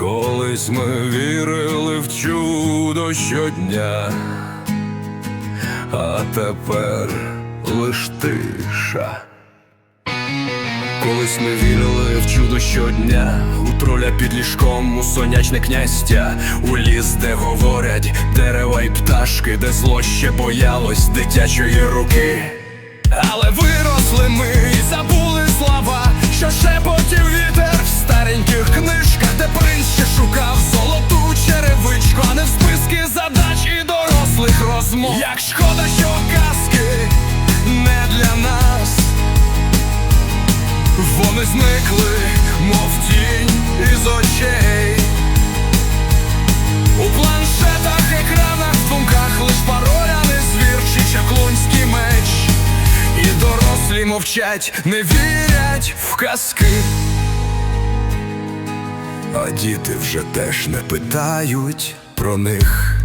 Колись ми вірили в чудо щодня, а тепер лиш тиша. Колись ми вірили в чудо щодня, у троля під ліжком, у сонячне князьтя, у ліс, де говорять дерева й пташки, де зло ще боялось дитячої руки. Але виросли ми і забули слова, що шепотів вітер в стареньких книжках, де принц ще шукав золоту черевичку, а не в списки задач і дорослих розмов. Як шкода, що казки не для нас. Вони зникли, мов тінь із очей. У планшетах, екранах, в думках лиш пароля, не звір чи чаклунський меч. І дорослі мовчать, не вірять в казки. А діти вже теж не питають про них.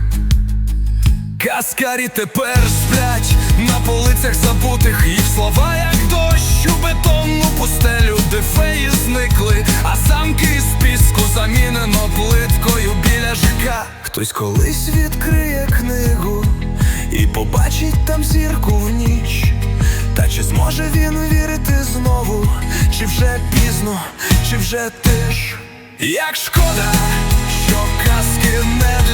Каскарі тепер сплять на полицях забутих їх слова, як дощ у бетонну пустелю, де феї зникли, а замки з піску замінено плиткою біля ЖК. Хтось колись відкриє книгу і побачить там зірку в ніч. Та чи зможе він вірити знову? Чи вже пізно, чи вже тиш? Як шкода, що казки не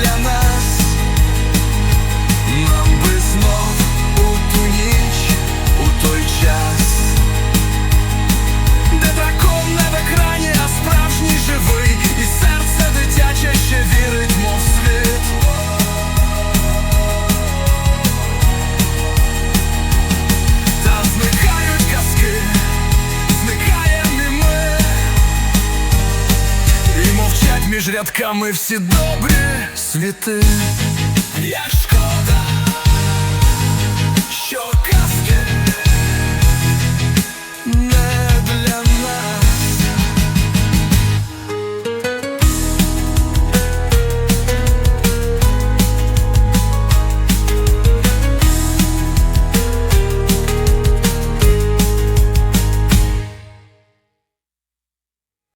між рядками всі добрі світи. Як шкода